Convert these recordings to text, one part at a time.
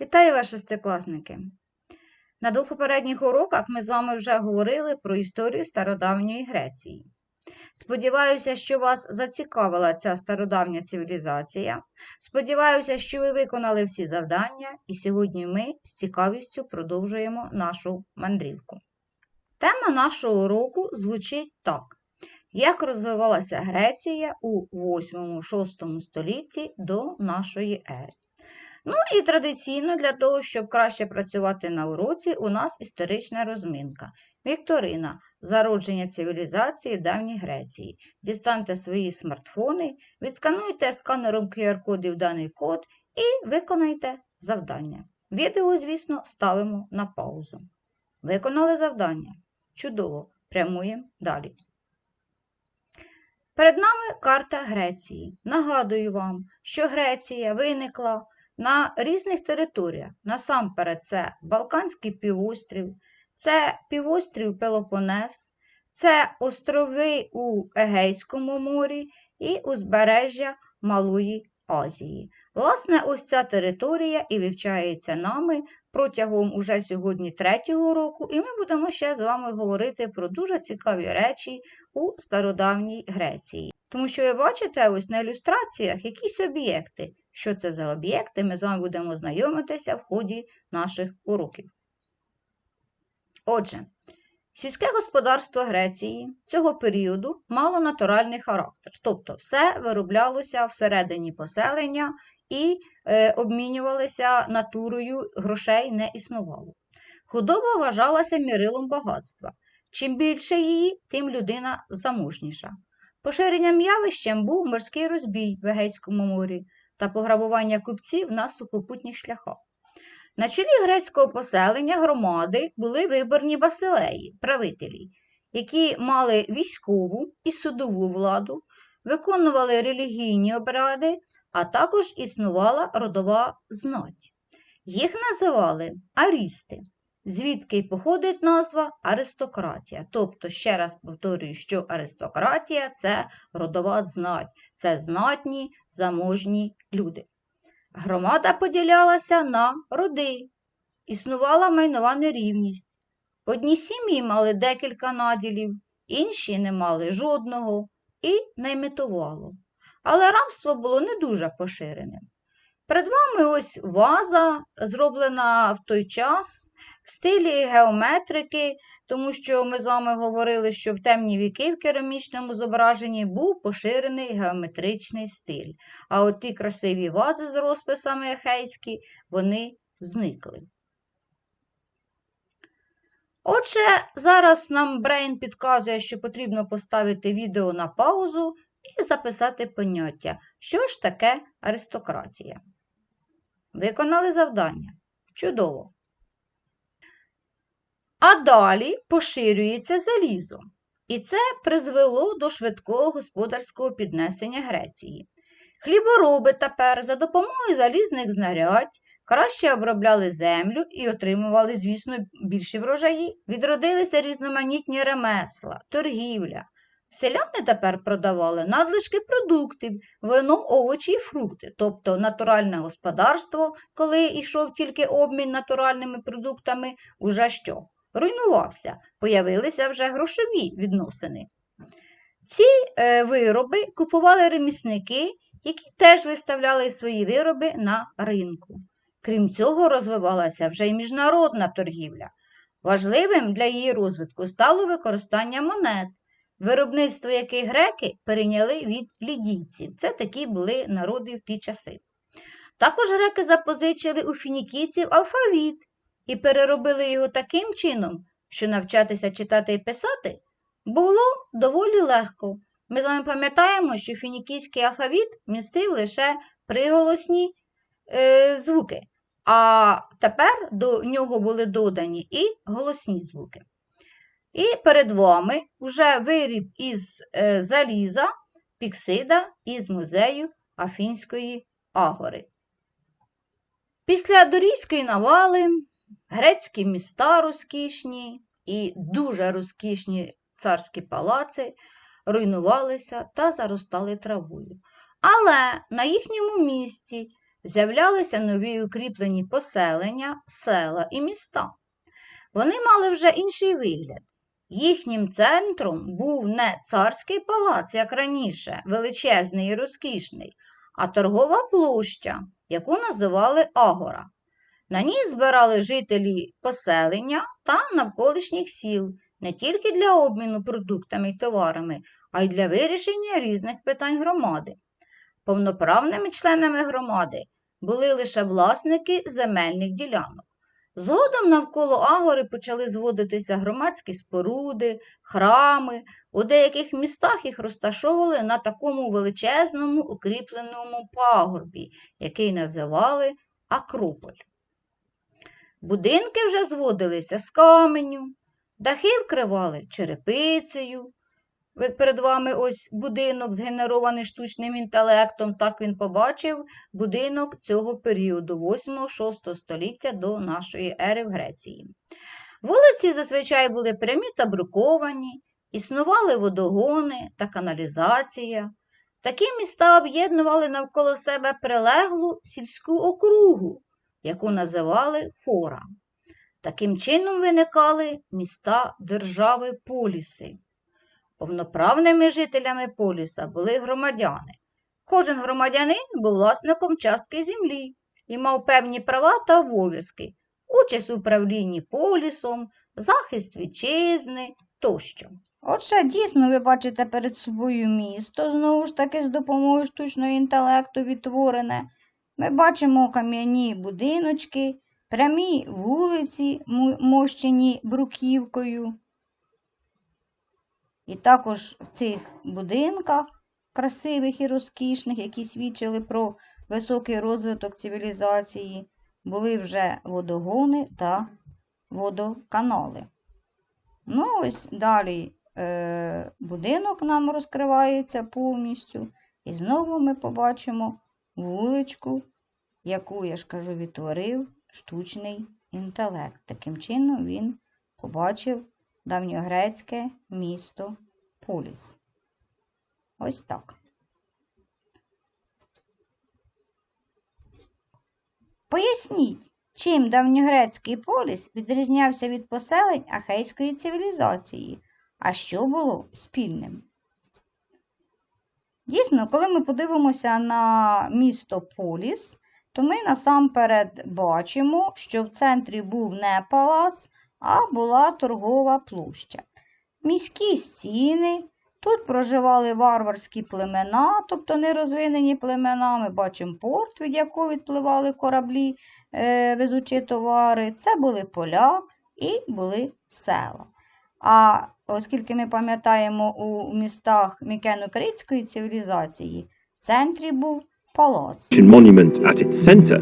Вітаю вас, шестикласники! На двох попередніх уроках ми з вами вже говорили про історію стародавньої Греції. Сподіваюся, що вас зацікавила ця стародавня цивілізація. Сподіваюся, що ви виконали всі завдання, і сьогодні ми з цікавістю продовжуємо нашу мандрівку. Тема нашого уроку звучить так: Як розвивалася Греція у 8-6 столітті до нашої ери? Ну і традиційно для того, щоб краще працювати на уроці, у нас історична розминка. Вікторина. Зародження цивілізації в давній Греції. Дістаньте свої смартфони, відскануйте сканером QR-кодів даний код і виконайте завдання. Відео, звісно, ставимо на паузу. Виконали завдання. Чудово! Прямуємо далі. Перед нами карта Греції. Нагадую вам, що Греція виникла на різних територіях. Насамперед, це Балканський півострів, це півострів Пелопонес, це острови у Егейському морі і узбережжя Малої Азії. Власне, ось ця територія і вивчається нами протягом уже сьогодні третього року, і ми будемо ще з вами говорити про дуже цікаві речі у стародавній Греції. Тому що ви бачите ось на ілюстраціях якісь об'єкти. Що це за об'єкти, ми з вами будемо знайомитися в ході наших уроків. Отже, сільське господарство Греції цього періоду мало натуральний характер, тобто все вироблялося всередині поселення і е, обмінювалися натурою, грошей не існувало. Худоба вважалася мірилом багатства. Чим більше її, тим людина заможніша. Поширенням явищем був морський розбій в Егейському морі та пограбування купців на сухопутніх шляхах. На чолі грецького поселення громади були виборні басилеї, правителі, які мали військову і судову владу, виконували релігійні обряди, а також існувала родова знать. Їх називали арісти, звідки й походить назва аристократія. Тобто, ще раз повторюю, що аристократія це родова знать, це знатні заможні люди. Громада поділялася на роди, існувала майнова нерівність. Одні сім'ї мали декілька наділів, інші не мали жодного і не імітувало. Але рабство було не дуже поширеним. Перед вами ось ваза, зроблена в той час в стилі геометрики, тому що ми з вами говорили, що в темні віки в керамічному зображенні був поширений геометричний стиль. А от ті красиві вази з розписами ехейські, вони зникли. Отже, зараз нам Брейн підказує, що потрібно поставити відео на паузу і записати поняття, що ж таке аристократія. Виконали завдання. Чудово. А далі поширюється залізо. І це призвело до швидкого господарського піднесення Греції. Хлібороби тепер за допомогою залізних знарядь краще обробляли землю і отримували, звісно, більші врожаї. Відродилися різноманітні ремесла, торгівля. Селяни тепер продавали надлишки продуктів, вино, овочі і фрукти, тобто натуральне господарство, коли йшов тільки обмін натуральними продуктами, уже що? Руйнувався, появилися вже грошові відносини. Ці е, вироби купували ремісники, які теж виставляли свої вироби на ринку. Крім цього, розвивалася вже й міжнародна торгівля. Важливим для її розвитку стало використання монет виробництво яких греки перейняли від лідійців. Це такі були народи в ті часи. Також греки запозичили у фінікійців алфавіт і переробили його таким чином, що навчатися читати і писати було доволі легко. Ми з вами пам'ятаємо, що фінікійський алфавіт містив лише приголосні е, звуки, а тепер до нього були додані і голосні звуки. І перед вами вже виріб із е, заліза Піксида із музею Афінської агори. Після Дорійської навали грецькі міста розкішні і дуже розкішні царські палаци руйнувалися та заростали травою. Але на їхньому місці з'являлися нові укріплені поселення, села і міста. Вони мали вже інший вигляд. Їхнім центром був не царський палац, як раніше, величезний і розкішний, а торгова площа, яку називали Агора. На ній збирали жителі поселення та навколишніх сіл не тільки для обміну продуктами й товарами, а й для вирішення різних питань громади. Повноправними членами громади були лише власники земельних ділянок. Згодом навколо Агори почали зводитися громадські споруди, храми. У деяких містах їх розташовували на такому величезному укріпленому пагорбі, який називали Акрополь. Будинки вже зводилися з каменю, дахи вкривали черепицею. Перед вами ось будинок, згенерований штучним інтелектом. Так він побачив будинок цього періоду, 8-6 століття до нашої ери в Греції. Вулиці зазвичай були прямі та бруковані, існували водогони та каналізація. Такі міста об'єднували навколо себе прилеглу сільську округу, яку називали фора. Таким чином виникали міста держави поліси. Повноправними жителями поліса були громадяни. Кожен громадянин був власником частки землі і мав певні права та обов'язки, участь у управлінні полісом, захист вітчизни тощо. Отже, дійсно, ви бачите перед собою місто, знову ж таки, з допомогою штучного інтелекту відтворене. Ми бачимо кам'яні будиночки, прямі вулиці, мощені бруківкою. І також в цих будинках красивих і розкішних, які свідчили про високий розвиток цивілізації, були вже водогони та водоканали. Ну, ось далі е, будинок нам розкривається повністю. І знову ми побачимо вуличку, яку, я ж кажу, відтворив штучний інтелект. Таким чином він побачив давньогрецьке місто Поліс. Ось так. Поясніть, чим давньогрецький поліс відрізнявся від поселень ахейської цивілізації, а що було спільним? Дійсно, коли ми подивимося на місто Поліс, то ми насамперед бачимо, що в центрі був не палац, а була торгова площа. Міські стіни, тут проживали варварські племена, тобто нерозвинені племена. Ми бачимо порт, від якого відпливали кораблі, е, везучи товари. Це були поля і були села. А оскільки ми пам'ятаємо у містах мікено-критської цивілізації, в центрі був палац. monument at its centre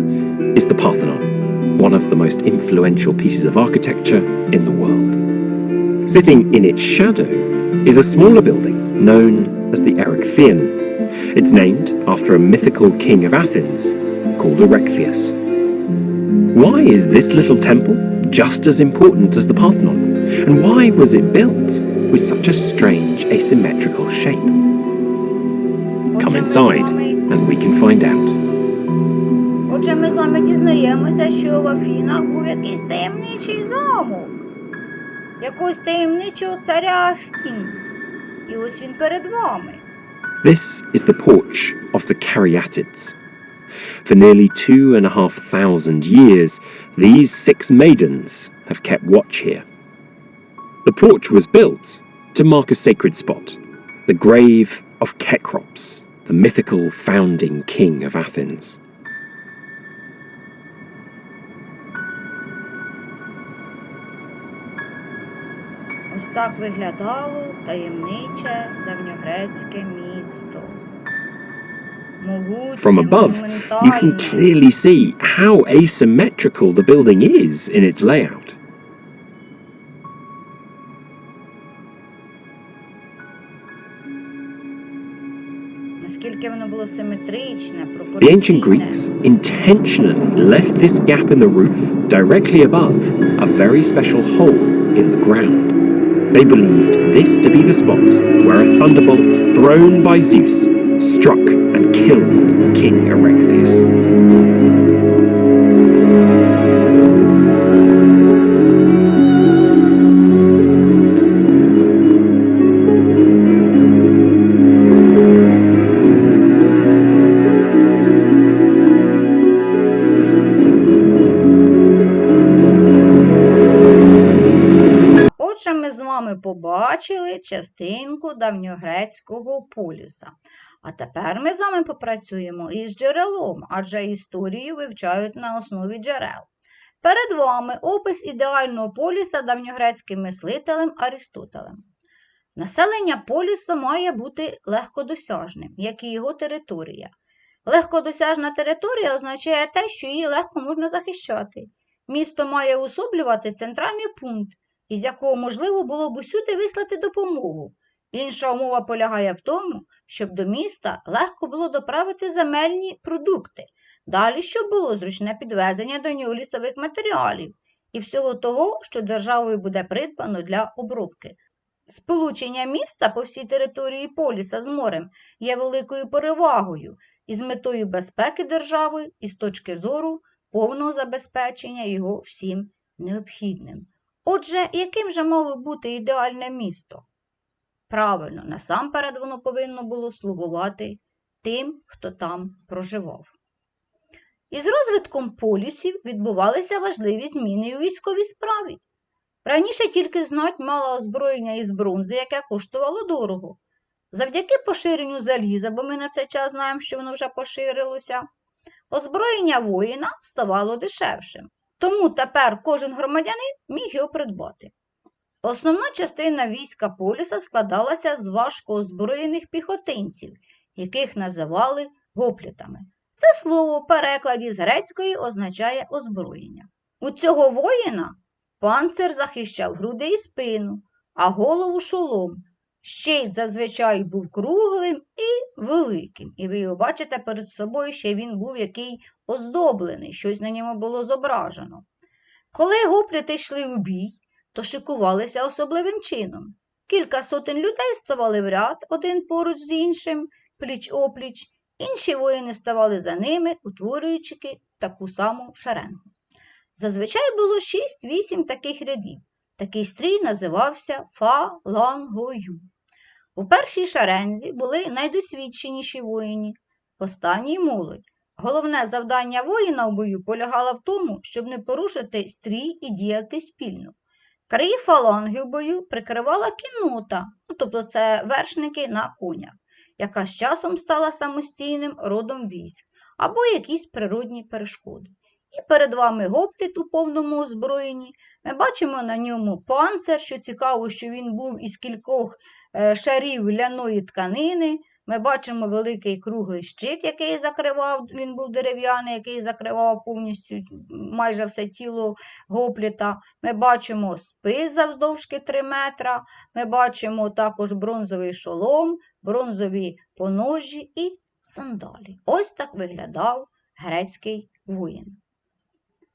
is the Parthenon, one of the most influential pieces of architecture in the world. Sitting in its shadow is a smaller building known as the Erechtheion. It's named after a mythical king of Athens called Erechtheus. Why is this little temple just as important as the Parthenon? And why was it built with such a strange asymmetrical shape? Come inside and we can find out. Отже, ми з вами дізнаємося, що в Афінах був якийсь таємничий замок, якогось таємничого царя Афін. І ось він перед вами. This is the porch of the Caryatids. For nearly two and a half thousand years, these six maidens have kept watch here. The porch was built to mark a sacred spot, the grave of Kekrops, the mythical founding king of Athens. Ось так виглядало таємниче давньогрецьке місто. Могутнє, From above, you can монументальне. clearly see how asymmetrical the building is in its layout. Наскільки воно було симетричне, The ancient пропорційне. Greeks intentionally left this gap in the roof directly above a very special hole in the ground. They believed this to be the spot where a thunderbolt thrown by Zeus struck and killed King Erechtheus. Частинку давньогрецького поліса. А тепер ми з вами попрацюємо із джерелом, адже історію вивчають на основі джерел. Перед вами опис ідеального поліса давньогрецьким мислителем Аристотелем. Населення полісу має бути легкодосяжним, як і його територія. Легкодосяжна територія означає те, що її легко можна захищати. Місто має усоблювати центральний пункт, із якого можливо було б усюди вислати допомогу. Інша умова полягає в тому, щоб до міста легко було доправити земельні продукти, далі щоб було зручне підвезення до нього лісових матеріалів і всього того, що державою буде придбано для обробки. Сполучення міста по всій території поліса з морем є великою перевагою і з метою безпеки держави і з точки зору повного забезпечення його всім необхідним. Отже, яким же мало бути ідеальне місто? Правильно, насамперед воно повинно було слугувати тим, хто там проживав. Із розвитком полісів відбувалися важливі зміни у військовій справі. Раніше тільки знать мала озброєння із бронзи, яке коштувало дорого. Завдяки поширенню заліза, бо ми на цей час знаємо, що воно вже поширилося, озброєння воїна ставало дешевшим. Тому тепер кожен громадянин міг його придбати. Основна частина війська поліса складалася з важко озброєних піхотинців, яких називали гоплітами. Це слово в перекладі з грецької означає озброєння. У цього воїна панцир захищав груди і спину, а голову шолом. Щит зазвичай був круглим і великим, і ви його бачите перед собою, ще він був який оздоблений, щось на ньому було зображено. Коли гопліти йшли у бій, то шикувалися особливим чином. Кілька сотень людей ставали в ряд один поруч з іншим, пліч опліч, інші воїни ставали за ними, утворюючи таку саму шеренгу. Зазвичай було 6-8 таких рядів. Такий стрій називався фалангою. У першій шерензі були найдосвідченіші воїні, останній молодь. Головне завдання воїна в бою полягало в тому, щоб не порушити стрій і діяти спільно. Краї фаланги в бою прикривала кіннота, ну, тобто це вершники на конях, яка з часом стала самостійним родом військ або якісь природні перешкоди. І перед вами гопліт у повному озброєнні. Ми бачимо на ньому панцир, що цікаво, що він був із кількох е, шарів ляної тканини. Ми бачимо великий круглий щит, який закривав, він був дерев'яний, який закривав повністю майже все тіло гопліта. Ми бачимо спис завдовжки 3 метра. Ми бачимо також бронзовий шолом, бронзові поножі і сандалі. Ось так виглядав грецький воїн.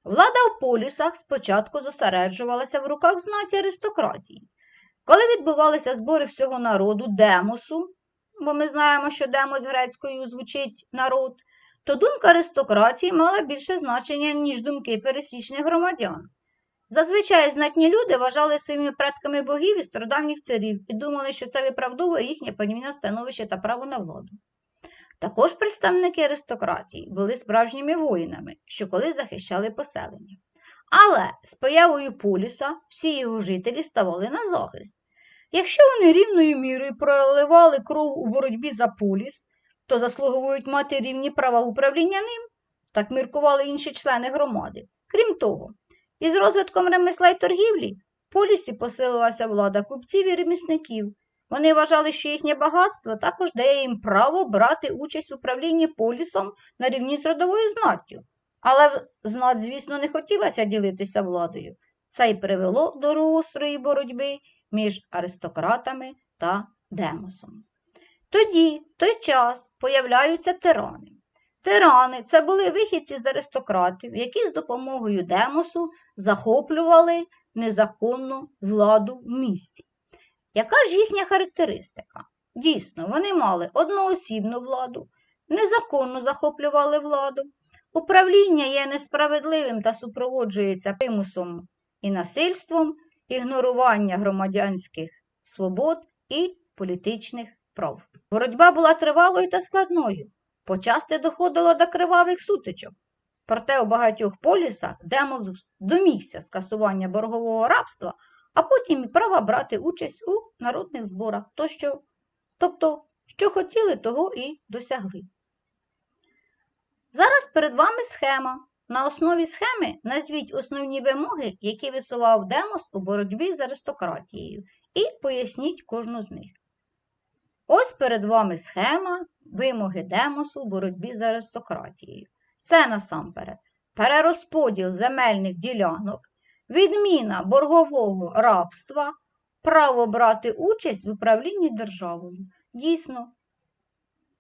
Влада в полісах спочатку зосереджувалася в руках знаті аристократії. Коли відбувалися збори всього народу демосу, бо ми знаємо, що демос грецькою звучить народ, то думка аристократії мала більше значення, ніж думки пересічних громадян. Зазвичай знатні люди вважали своїми предками богів і стародавніх царів і думали, що це виправдовує їхнє панівне становище та право на владу. Також представники аристократії були справжніми воїнами, що колись захищали поселення. Але з появою поліса всі його жителі ставали на захист. Якщо вони рівною мірою проливали кров у боротьбі за поліс, то заслуговують мати рівні права управління ним, так міркували інші члени громади. Крім того, із розвитком ремесла й торгівлі в полісі посилилася влада купців і ремісників. Вони вважали, що їхнє багатство також дає їм право брати участь в управлінні полісом на рівні з родовою знаттю. Але знать, звісно, не хотілося ділитися владою. Це й привело до гострої боротьби між аристократами та демосом. Тоді, в той час, появляються тирани. Тирани це були вихідці з аристократів, які з допомогою демосу захоплювали незаконну владу в місті. Яка ж їхня характеристика? Дійсно, вони мали одноосібну владу, незаконно захоплювали владу. Управління є несправедливим та супроводжується примусом і насильством, ігнорування громадянських свобод і політичних прав. Боротьба була тривалою та складною, почасти доходило до кривавих сутичок. Проте у багатьох полісах демос домігся скасування боргового рабства, а потім і права брати участь у народних зборах. То що, тобто, що хотіли, того і досягли. Зараз перед вами схема. На основі схеми назвіть основні вимоги, які висував Демос у боротьбі з аристократією, і поясніть кожну з них. Ось перед вами схема вимоги Демосу у боротьбі з аристократією. Це насамперед перерозподіл земельних ділянок, відміна боргового рабства, право брати участь в управлінні державою. Дійсно,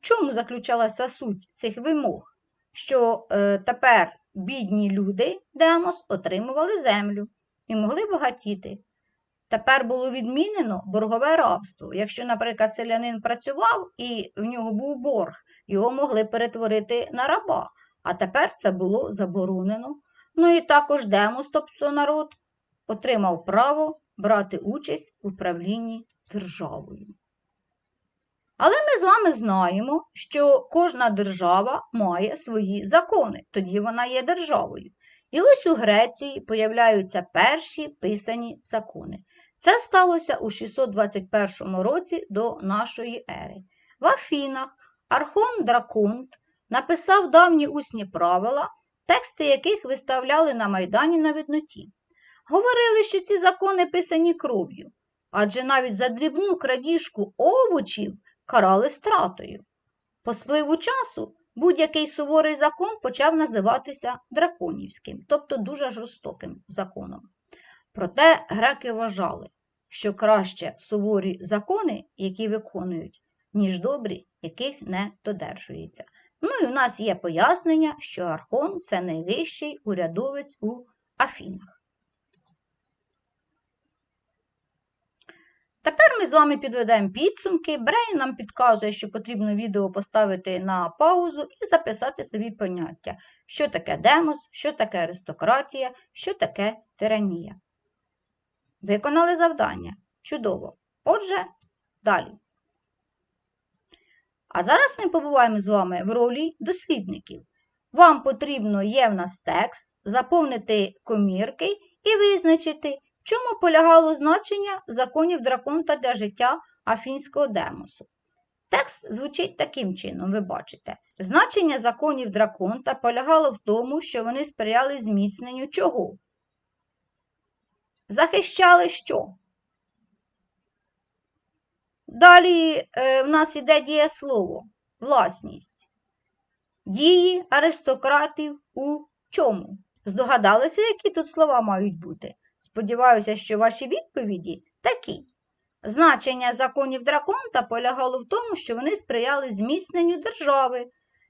чому заключалася суть цих вимог? Що е, тепер бідні люди Демос отримували землю і могли багатіти. Тепер було відмінено боргове рабство. Якщо, наприклад, селянин працював і в нього був борг, його могли перетворити на раба, а тепер це було заборонено. Ну і також Демос, тобто народ, отримав право брати участь у управлінні державою. Але ми з вами знаємо, що кожна держава має свої закони, тоді вона є державою. І ось у Греції появляються перші писані закони. Це сталося у 621 році до нашої ери. В Афінах Архон Драконт написав давні усні правила, тексти яких виставляли на Майдані на видноті. Говорили, що ці закони писані кров'ю, адже навіть за дрібну крадіжку овочів карали стратою. По спливу часу будь-який суворий закон почав називатися драконівським, тобто дуже жорстоким законом. Проте греки вважали, що краще суворі закони, які виконують, ніж добрі, яких не додержується. Ну і у нас є пояснення, що Архон це найвищий урядовець у Афінах. Тепер ми з вами підведемо підсумки. Брейн нам підказує, що потрібно відео поставити на паузу і записати собі поняття, що таке демос, що таке аристократія, що таке тиранія. Виконали завдання. Чудово. Отже, далі. А зараз ми побуваємо з вами в ролі дослідників. Вам потрібно є в нас текст, заповнити комірки і визначити, в чому полягало значення законів драконта для життя афінського демосу. Текст звучить таким чином, ви бачите. Значення законів драконта полягало в тому, що вони сприяли зміцненню чого? Захищали що? Далі е, в нас іде дієслово власність. Дії аристократів у чому? Здогадалися, які тут слова мають бути? Сподіваюся, що ваші відповіді такі. Значення законів драконта полягало в тому, що вони сприяли зміцненню держави,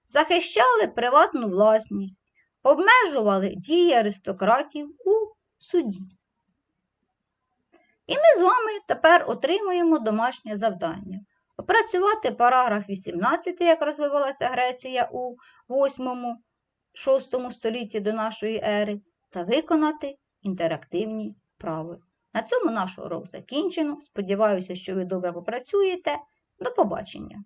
захищали приватну власність, обмежували дії аристократів у суді. І ми з вами тепер отримуємо домашнє завдання. Опрацювати параграф 18, як розвивалася Греція у 8-6 столітті до нашої ери, та виконати інтерактивні вправи. На цьому наш урок закінчено. Сподіваюся, що ви добре попрацюєте. До побачення!